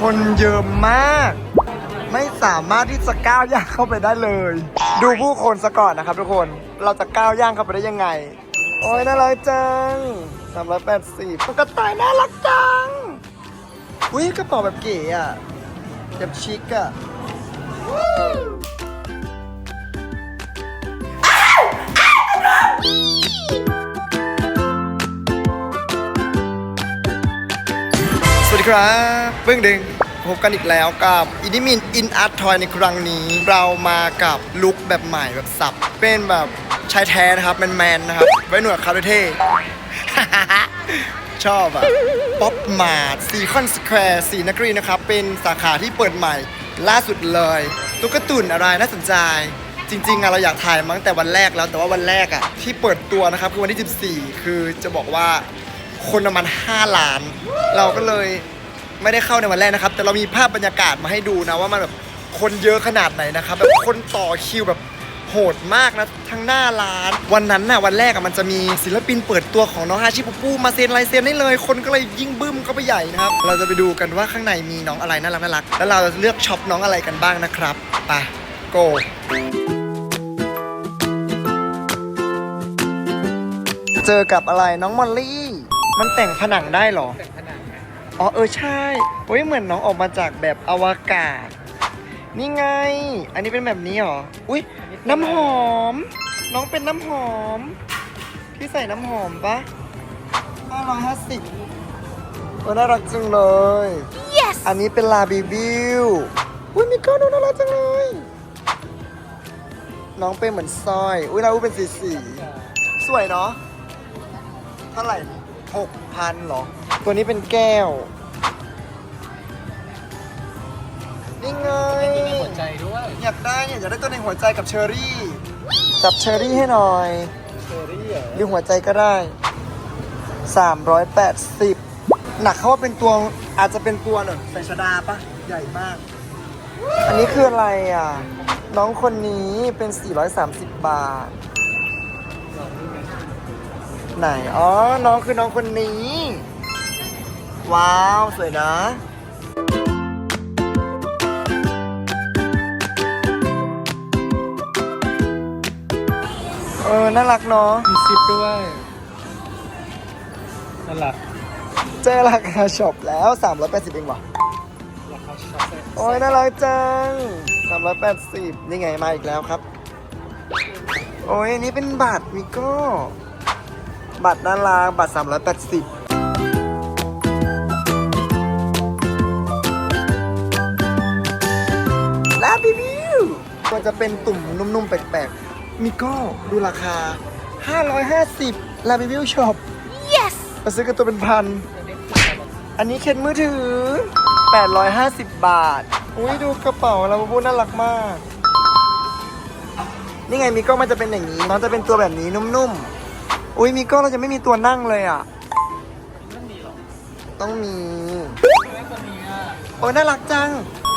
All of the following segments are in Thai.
คนเยอะมาก ไม่สามารถที่จะก้าวย่างเข้าไปได้เลย ดูผู้คนซะก่อนนะครับทุกคนเราจะก้าวย่างเข้าไปได้ยังไง โอ้ยน่ารักจังสามร้อยแปดสิบมันกระต่ายน่ารักจังอุ้ยกระเป๋าแบบเก๋อะแบบชิคอะ ครับเบื้องดึงพบกันอีกแล้วกับอินิมินอินอาร์ตทอยในครั้งนี้ เรามากับลุคแบบใหม่แบบสับ เป็นแบบชายแท้นะครับแมนๆนนะครับ ไว้หนวดคาร์เท่ชอบอะป๊อปมาร์ทซีคอนสแควร์สีนครีนะครับ เป็นสาขาที่เปิดใหม่ล่าสุดเลยตุ๊กตุ่นอะไรน่าสนใจ จริงๆอะเราอยากถ่ายมั้งแต่วันแรกแล้ว แต่ว่าวันแรกอะที่เปิดตัวนะครับคือวันที่ 14 คือจะบอกว่าคนประมาณ5ล้าน เราก็เลย ไม่ได้เข้าในวันแรกนะครับ แต่เรามีภาพบรรยากาศมาให้ดูนะว่ามันแบบคนเยอะขนาดไหนนะครับแบบคนต่อคิวแบบโหดมากนะทั้งหน้าร้าน วันนั้นน่ะวันแรกอะมันจะมีศิลปินเปิดตัวของน้องฮาชิปุปูมาเซ็นลายเซ็นได้เลย คนก็เลยยิ่งบึ้มเข้าไปใหญ่นะครับ เราจะไปดูกันว่าข้างในมีน้องอะไรน่ารักน่ารักแล้วเราจะเลือกช็อปน้องอะไรกันบ้างนะครับไปโกเจอกับอะไรน้องมอลลี่ มันแต่งผนังได้เหรอ อ๋อเออใช่โอ้ยเหมือนน้องออกมาจากแบบอวกาศ นี่ไง อันนี้เป็นแบบนี้เหรอ อุ้ยน้ำหอม น้องเป็นน้ำหอมพี่ใส่น้ำหอมปะห้าร้อยห้าสิบโอ้น่ารักจังเลย Yes! อันนี้เป็นลาบีบิวอุ้ยมิก้าดูน่ารักจังเลย น้องเป็นเหมือนสร้อย อุ้ยเราเป็นสีสีๆสวยเนาะเท่าไหร่ หกพันหรอ ตัวนี้เป็นแก้ว นี่ไงหัวใจด้วยอยากได้เนี่ยอยากได้ตัวในหัวใจกับเชอรี่ จับเชอรี่ให้หน่อยเชอรี่เหรอหรือหัวใจก็ได้ 380 หนักเขาว่าเป็นตัวอาจจะเป็นตัวหน่อยใส่ชดาปะใหญ่มาก อันนี้คืออะไรอะ น้องคนนี้เป็น 430 บาท ไหน อ๋อ น้องคือน้องคนนี้ ว้าว สวยนะเออ น่ารักเนาะ มีซิปด้วยนั่นแหละเจอราคาช็อปแล้ว 380 เองว่ะราคาช็อปเซ็ตโอ้ยน่ารักจัง 380 นี่ไงมาอีกแล้วครับ โอ้ยอันนี้เป็นบัตรมิโก้ บัตรน่ารักบัตร 380ลาบิบิวมันจะเป็นตุ่มนุ่มๆ แปลกๆ มิโก้ดูราคา 550ลาบิบิวช็อป Yes! มาซื้อกันตัวเป็นพัน อันนี้เข็นมือถือ 850 บาท อุ้ยดูกระเป๋าลาบูบูน่ารักมาก นี่ไงมิโก้มันจะเป็นอย่างนี้มันจะเป็นตัวแบบนี้นุ่มๆ อุ้ยมิโก้เราจะไม่มีตัวนั่งเลยอะ ไม่มีหรอกต้องมี ไม่ตัวนี้อะโอ้ยน่ารักจัง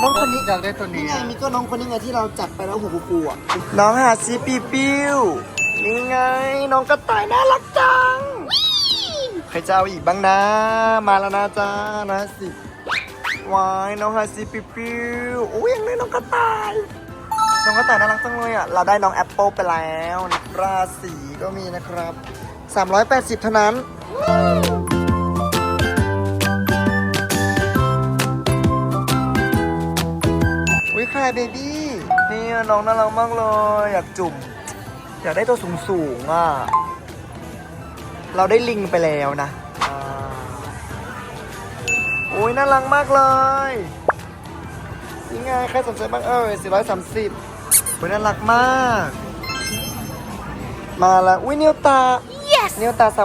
น้องคนนี้อยากได้ตัวนี่นี้ไงมิโก้น้องคนนี้ไงที่เราจับไปแล้วหัวปูปูอะน้องหาซีปีปิ้วนี่ไง น้องกระต่ายน่ารักจัง ใครจะเอาอีกบ้างนะ มาแล้วนะจ้านะสิวายน้องฮาซีปิปิวโอ้ยยังได้น้องกระต่าย น้องกระต่ายน่ารักจังเลยอะ เราได้น้องแอปเปิลไปแล้ว ราศีก็มีนะครับ 380 เท่านั้น วิคลายเบบี้นี่น้องน่ารักมากเลย อยากจุ่ม อยากได้ตัวสูงสูงอะ เราได้ลิงไปแล้วนะโอ้ยน่ารักมากเลยยังไง ใครสนใจบ้างเอ่ย430 โอ้ยน่ารักมาก มาแล้วอุ้ยเนียวตา Yes! เนียวตา380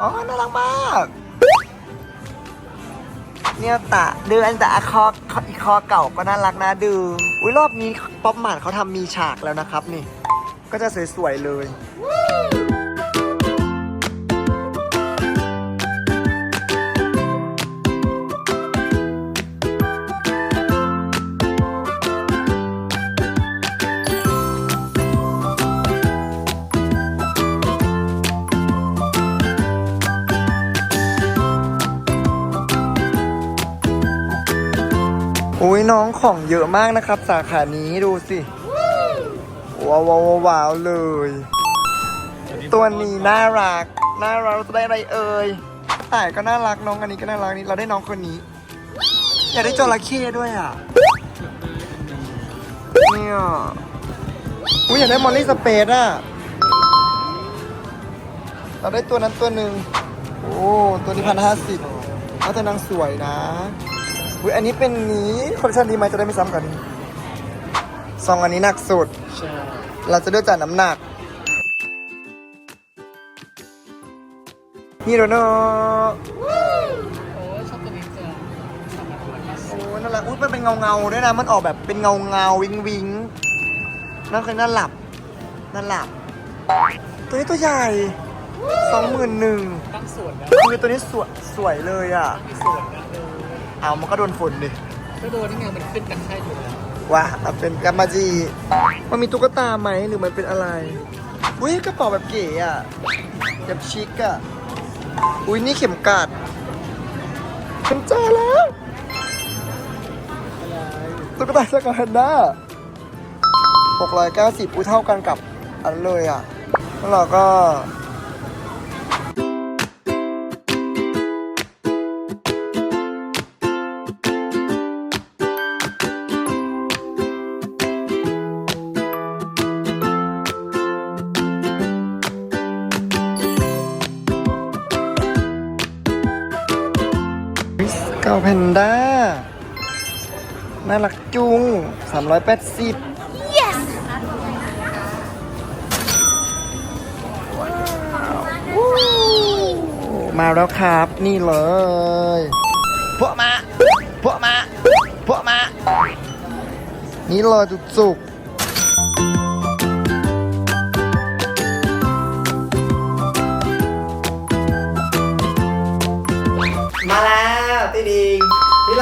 อ๋อ น่ารักมาก เนี่ยตะดูอันแต่คออีคอเก่าก็น่ารักนะดู อุ้ยรอบนี้ป๊อปมาร์ทเขาทำมีฉากแล้วนะครับนี่ ก็จะสวยๆเลย อุ้ยน้องของเยอะมากนะครับ สาขานี้ดูสิ ว้าวว้าวว้าวเลย ตัวนี้น่ารัก น่ารักเราจะได้อะไรเอ่ยต่ายก็น่ารักน้องอันนี้ก็น่ารักนี่เราได้น้องคนนี้ อยากได้จระเข้ด้วยอะเนี่ยอุ้ยอยากได้มอลลี่สเปซอะเราได้ตัวนั้นตัวหนึ่งโอ้ตัวนี้พันห้าสิบเอาแต่นางสวยนะ อุ้ยอันนี้เป็นนี้คอลเลคชันดีไหมจะได้ไม่ซ้ำกันนี้ซองอันนี้หนักสุด ใช่เราจะเลือกจากน้ำหนัก นี่โรโนโอ้ยชอบตัวนี้จังสามร้อยห้าสิบโอ้ยน่ารักอุ้ยมันเป็นเงาเงาๆด้วยนะ มันออกแบบเป็นเงาเงาๆวิงวิงน่าเคยน่าหลับน่าหลับ ตัวนี้ตัวใหญ่สองหมื่นหนึ่งตั้งส่วนนะคือตัวนี้สวยสวยเลยอะ มีส่วนนะเออ เอามันก็โดนฝนดิก็โดนนี่ไงมันขึ้นกันแค่อยู่แล้วว่ามันเป็นกามาจีมันมีตุ๊กตาไหมหรือมันเป็นอะไร อุ้ยกระเป๋าแบบเก๋อะแบบชิคอะ อุ้ยนี่เข็มกลัดฉันเจอแล้วตุ๊กตาสกอตด้า690อุ้ยเท่ากันกับอันเลยอะ แล้วเราก็ แพนด้า น่ารักจุง 380 yes มาแล้วครับนี่เลยพวกมาพวกมาพวกมา นี่เลยจุกจุ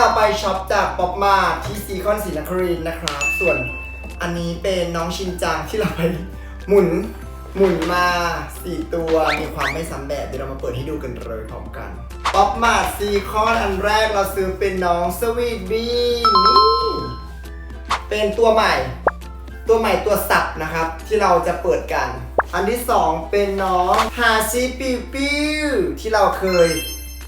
เราไปช็อปจากป๊อปมาที่ซีคอนศรีนครินทร์นะครับ ส่วนอันนี้เป็นน้องชินจังที่เราไปหมุนหมุนมาสี่ตัวมีความไม่ซ้ำแบบเดี๋ยวเรามาเปิดให้ดูกันเลยพร้อมกันป๊อปมาซีคอนอันแรกเราซื้อเป็นน้องสวีทบีนี่เป็นตัวใหม่ ตัวใหม่ตัวสับนะครับ ที่เราจะเปิดกัน อันที่สองเป็นน้องฮาซิปิวปิวที่เราเคย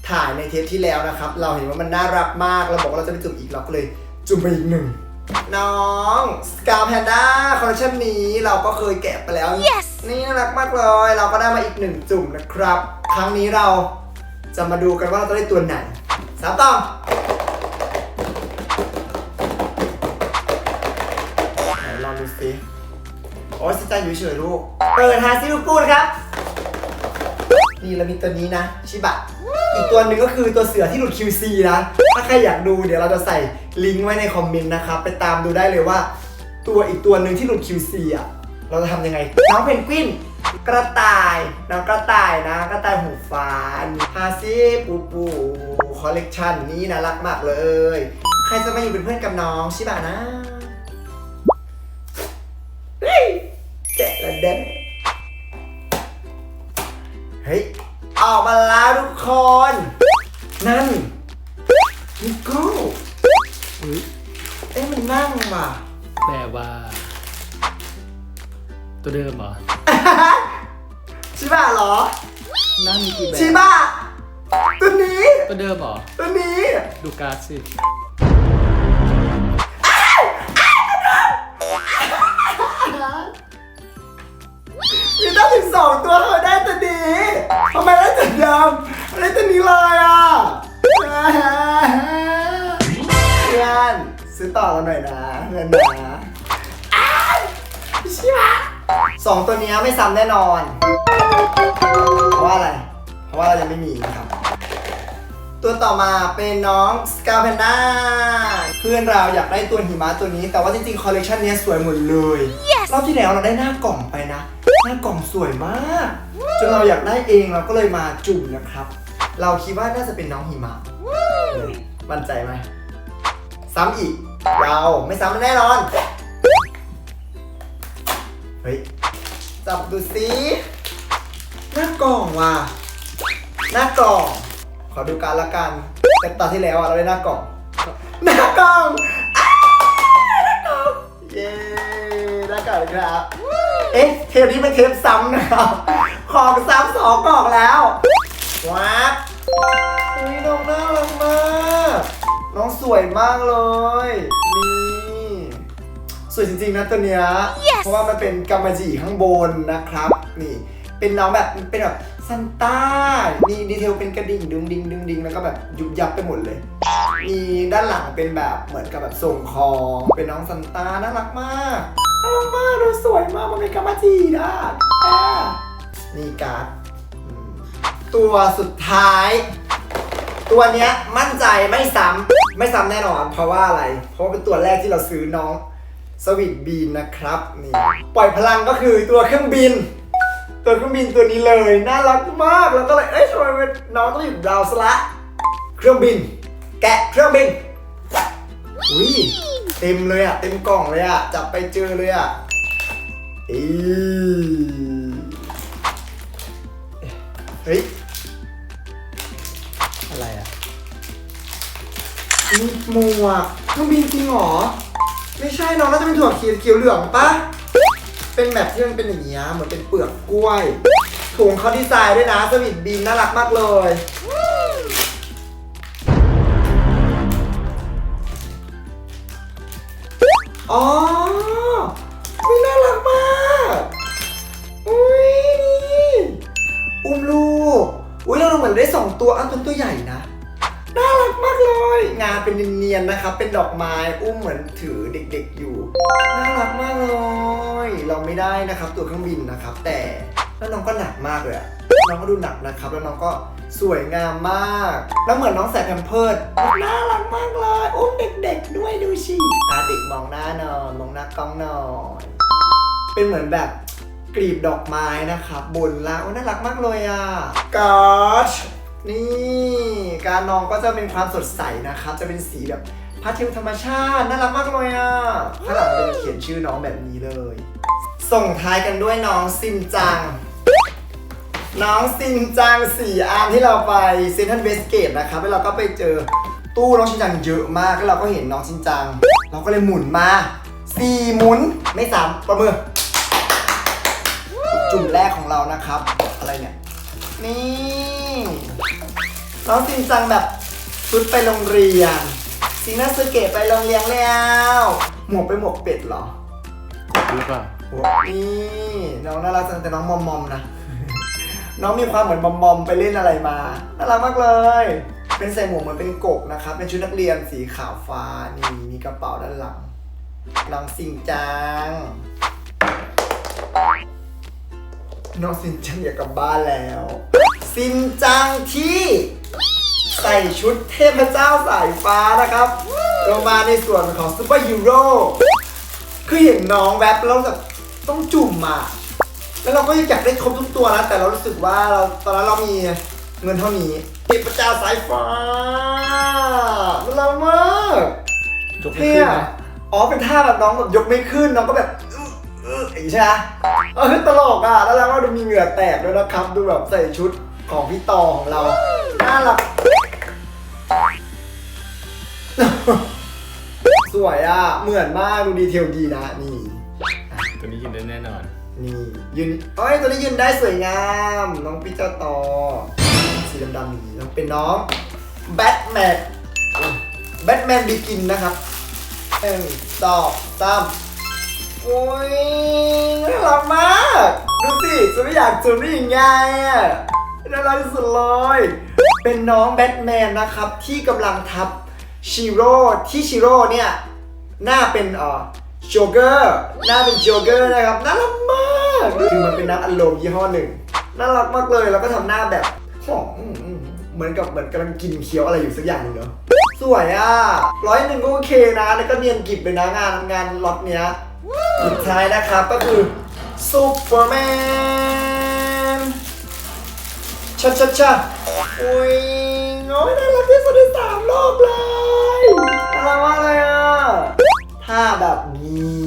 ถ่ายในเทปที่แล้วนะครับ เราเห็นว่ามันน่ารักมาก เราบอกว่าเราจะไปจุ่มอีกเราก็เลยจุ่มไปอีกหนึ่ง น้องสกาแพนด้าคอลเลคชันนี้เราก็เคยแกะไปแล้ว yes นี่น่ารักมากเลย เราก็ได้มาอีกหนึ่งจุ่มนะครับ ครั้งนี้เราจะมาดูกันว่าเราจะได้ตัวไหนสามต่อไหนลองดูสิโอ้ยสิจ้าอยู่เฉยๆลูก เปิดหาซิลูกปูนะครับ นี่เรามีตัวนี้นะ ชิบะ อีกตัวหนึ่งก็คือตัวเสือที่หลุด QC นะ ถ้าใครอยากดูเดี๋ยวเราจะใส่ลิงก์ไว้ในคอมเมนต์นะครับ ไปตามดูได้เลยว่า ตัวอีกตัวหนึ่งที่หลุด QC อะ เราจะทำยังไง น้องเพนกวิน กระต่าย น้องกระต่ายนะ กระต่ายหูฟ้าฮาซิปูปูคอลเลกชันนี้นะรักมากเลย ใครจะมาอยู่เป็นเพื่อนกับน้องชิบะนะเฮ้ยแกะล้วเด้เฮ้ย ออกมาแล้วทุกคน นั่นนิโก้เฮ้ยเอ๊ะมันนั่งว่ะแปลว่า ตัวเดิมเหรอ ชิบะเหรอ นั่งมีกี่แบบชิบะตัวนี้ ตัวเดิมเหรอ ตัวนี้ ดูการ์ดสิมีตั้งถึงสองตัวเขาไนี้เลยอะเพื่อนซื้อต่อเราหน่อยนะเพื่อนนะอ้าวชิบะสองตัวนี้ไม่ซ้ำแน่นอน เพราะว่าอะไร เพราะว่าเรายังไม่มีนะครับ ตัวต่อมาเป็นน้องสกาแพนด้าเพื่อนเราอยากได้ตัวหิมะตัวนี้ แต่ว่าจริงๆ คอลเลคชันนี้สวยหมดเลยรอบที่แล้วเราได้หน้ากล่องไปนะ หน้ากล่องสวยมาก จนเราอยากได้เองเราก็เลยมาจุ่มนะครับ เราคิดว่าน่าจะเป็นน้องหิมะมั่นใจไหมซ้ำอีก เราไม่ซ้ำแน่นอน เฮ้ย จับดูสิหน้ากล่องว่ะ หน้ากล่อง ขอดูการละกัน แต่ตอนที่แล้วอะเราได้หน้ากล่อง หน้ากล่องเย้ได้ก่อนเลยครับ เอ๊ะ เทปนี้เป็นเทปซ้ำนะครับ ของซ้ำสองกล่องแล้ว ว้าวอุ้ยน้องน่ารักมาก น้องสวยมากเลย นี่ สวยจริงๆนะตัวเนี้ยเพราะว่ามันเป็นกำมะหยี่ข้างบนนะครับ นี่ เป็นน้องแบบเป็นแบบซันต้านี่ดีเทลเป็นกระดิ่งดึงดิงดึงดิงแล้วก็แบบยุบยับไปหมดเลย มีด้านหลังเป็นแบบเหมือนกับแบบส่งของเป็นน้องซันต้าน่ารักมากน่ารักมากดูสวยมากมันเป็นกำมะหยี่นะอ่านี่การ์ดอืม ตัวสุดท้าย ตัวเนี้ยมั่นใจไม่ซ้ำไม่ซ้ำแน่นอน เพราะว่าอะไร เพราะเป็นตัวแรกที่เราซื้อน้องสวิตบีนนะครับนี่ปล่อยพลังก็คือตัวเครื่องบิน ตัวเครื่องบินตัวนี้เลยน่ารักมากแล้วก็เลยเอ้ยทำไมน้องต้องอยู่ดาวสละเครื่องบิน แกะเครื่องบินอุ้ยเต็มเลยอะเต็มกล่องเลยอะจับไปเจอเลยอะอีเฮ้ย อะไรอะมีหมวกเครื่องบินจริงเหรอ ไม่ใช่น้องน่าจะเป็นถั่วเขียวเขียวเหลืองปะเป็นแบบที่มันเป็นอย่างเงี้ยเหมือนเป็นเปลือกกล้วย ถุงเขาดีไซน์ด้วยนะสวิตบีนน่ารักมากเลย อ๋อ เราเหมือนได้สองตัวอ้าวตัวตัวใหญ่นะ น่ารักมากเลย งานเป็นเนียนๆนะครับ เป็นดอกไม้อุ้มเหมือนถือเด็กๆอยู่ น่ารักมากเลย เราไม่ได้นะครับ ตัวเครื่องบินนะครับ แต่แล้วน้องก็หนักมากเลยอะน้องก็ดูหนักนะครับ แล้วน้องก็สวยงามมาก แล้วเหมือนน้องใส่แพมเพิร์ดน่ารักมากเลยอุ้มเด็กๆด้วยดูสิอาเด็กมองหน้าหนอนมองหน้ากล้องหน่อย เป็นเหมือนแบบ กลีบดอกไม้นะครับบนแล้วน่ารักมากเลยอะกอชนี่การน้องก็จะเป็นความสดใสนะครับ จะเป็นสีแบบพาสเทลธรรมชาติน่ารักมากเลยอะข้างหลังเป็นเขียนชื่อน้องแบบนี้เลย ส่งท้ายกันด้วยน้องซินจัง น้องซินจังสี่อันที่เราไปเซนทันเวสเกตนะครับแล้วเราก็ไปเจอตู้น้องชินจังเยอะมากแล้วเราก็เห็นน้องชินจัง เราก็เลยหมุนมาสี่หมุนไม่สามประมือ จุ่มแรกของเรา นะครับ อะไรเนี่ย นี่น้องซินจังแบบชุดไปโรงเรียนซีน่าสเกตไปโรงเรียนแล้ว หมวกไปหมวกเป็ดเหรอรู้ป่ะโอ้นี่น้องน่ารักจังแต่น้องมอมมอมนะ น้องมีความเหมือนมอมมอมไปเล่นอะไรมาน่ารักมากเลย เป็นใส่หมวกเหมือนเป็นกบนะครับ เป็นชุดนักเรียนสีขาวฟ้านี่มีกระเป๋าด้านหลังน้องสิงจัง น้องสินจังอยากกลับบ้านแล้วสินจังที่ ใส่ชุดเทพเจ้าสายฟ้านะครับเรามาในส่วนของซูเปอร์ฮีโร่คือเห็นน้องแวบแล้วแบบต้องจุ่มมาแล้วเราก็อยากได้ครบทุกตัวนะแต่เรารู้สึกว่าเราตอนนั้นเรามีเงินเท่านี้เทพเจ้าสายฟ้าน่ารักมากยกไม่เท่ขึ้นอะนะอ๋อเป็นท่าแบบน้องแบบยกไม่ขึ้นน้องก็แบบ อื้ออื้ออย่างนี้ใช่ไหมเออตลกอะแล้วเราก็ดูมีเหงื่อแตกด้วยนะครับดูแบบใส่ชุดของพี่ต่อของเราน่ารักสวยอะเหมือนมากดูดีเทลดีนะนี่ตัวนี้กินได้แน่นอน นี่ยืนเอ้ยตัวนี้ยืนได้สวยงาม น้องพี่เจ้าต่อสีดำๆอย่างนี้น้องเป็นน้องแบทแมนแบทแมนบิกินนะครับหนึ่งสองสาม โอ้ยน่ารักมาก ดูสิจะไม่อยากจูบได้ยังไงอะน่ารักสุดเลยเป็นน้องแบทแมนนะครับ ที่กำลังทับชิโร่ที่ชิโร่เนี่ยหน้าเป็นเอ่อโจเกอร์หน้าเป็นโจเกอร์นะครับน่ารักมากคือมันเป็นน้ำอัดลมยี่ห้อหนึ่งน่ารักมากเลยแล้วก็ทำหน้าแบบหอมเหมือนกับเหมือนกำลังกินเคี้ยวอะไรอยู่สักอย่างนึงเนอะสวยอะร้อยหนึ่งก็โอเคนะ แล้วก็เนียนกริบเลยนะงานงานล็อตเนี้ย สุดท้ายนะครับก็คือซูเปอร์แมนชัดชัดชัดโอ้ยโอ้ยน่ารักที่สุดในสามโลกเลยน่ารักมากเลยอะถ้าแบบนี้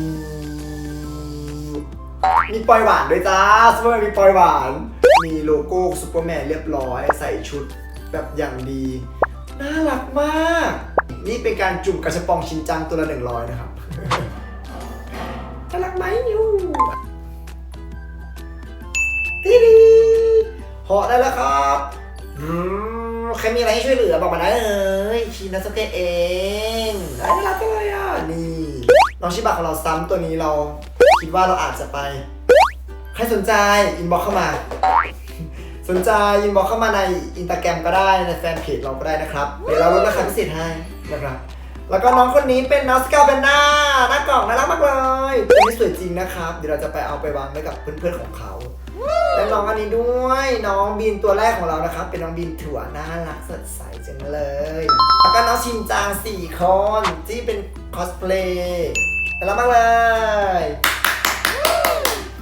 มีปล่อยหวานด้วยจ้าซูเปอร์แมนมีปล่อยหวาน มีโลโก้ซูเปอร์แมนเรียบร้อยใส่ชุดแบบอย่างดี น่ารักมาก นี่เป็นการจุ่มกระชับปองชินจังตัวละหนึ่งร้อยนะครับ อยู่ทีดีเหาะได้แล้วครับอืมใครมีอะไรให้ช่วยเหลือบอกมาได้เลยชินาสเกะเองได้รับจังเลยอะนี่น้องชิบะของเราซ้ำตัวนี้เรา คิดว่าเราอาจจะไป ใครสนใจอินบ็อกเข้ามา สนใจอินบ็อกเข้ามาในอินสตาแกรมก็ได้ในแฟนเพจเราก็ได้นะครับเดี๋ยวเราลดราคาพิเศษให้นะครับ แล้วก็น้องคนนี้เป็นน้องสกาวเป็นหน้าหน้ากล่องน่ารักมากเลยตัวนี้สวยจริงนะครับ เดี๋ยวเราจะไปเอาไปวางไว้กับเพื่อนๆของเขา และน้องอันนี้ด้วย น้องบีนตัวแรกของเรานะครับ เป็นน้องบีนถั่วน่ารักสดใสจังเลย แล้วก็น้องชินจางสี่คนที่เป็นคอสเพลย์น่ารักมากเลย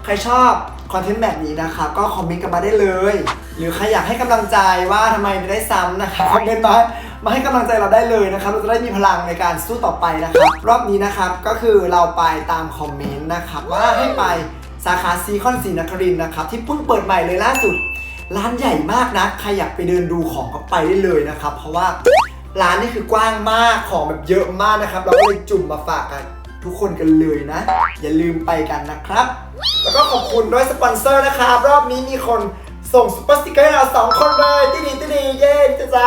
ใครชอบคอนเทนต์แบบนี้นะคะก็คอมเมนต์กันมาได้เลย หรือใครอยากให้กำลังใจว่าทำไมไม่ได้ซ้ำนะคะคอมเมนต์มา มาให้กำลังใจเราได้เลยนะครับ เราจะได้มีพลังในการสู้ต่อไปนะครับ รอบนี้นะครับก็คือเราไปตามคอมเมนต์นะครับว่าให้ไปสาขาซีคอนศรีนครินทร์นะครับ ที่เพิ่งเปิดใหม่เลยล่าสุด ร้านใหญ่มากนะใครอยากไปเดินดูของก็ไปได้เลยนะครับ เพราะว่าร้านนี่คือกว้างมากของแบบเยอะมากนะครับ เราก็เลยจุ่มมาฝากกันทุกคนกันเลยนะ อย่าลืมไปกันนะครับ แล้วก็ขอบคุณด้วยสปอนเซอร์นะครับ รอบนี้มีคนส่งซุปเปอร์สติกเกอร์ให้เราสองคนเลยที่ดีที่ดีเย้ดีใจ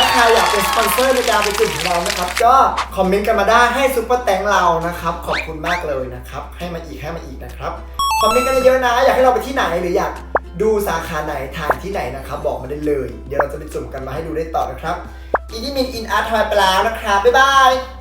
ถ้าใครอยากเป็นสปอนเซอร์ในการไปจุ่มของเรานะครับ ก็คอมเมนต์กันมาได้ให้ซุปเปอร์แตงเรานะครับ ขอบคุณมากเลยนะครับ ให้มาอีกให้มาอีกนะครับคอมเมนต์กันเยอะๆนะ อยากให้เราไปที่ไหนหรืออยากดูสาขาไหนทางที่ไหนนะครับ บอกมาได้เลย เดี๋ยวเราจะไปจุ่มกันมาให้ดูได้ต่อนะครับอีนี่มินอินอาร์ทอยไปแล้วนะครับบ๊ายบาย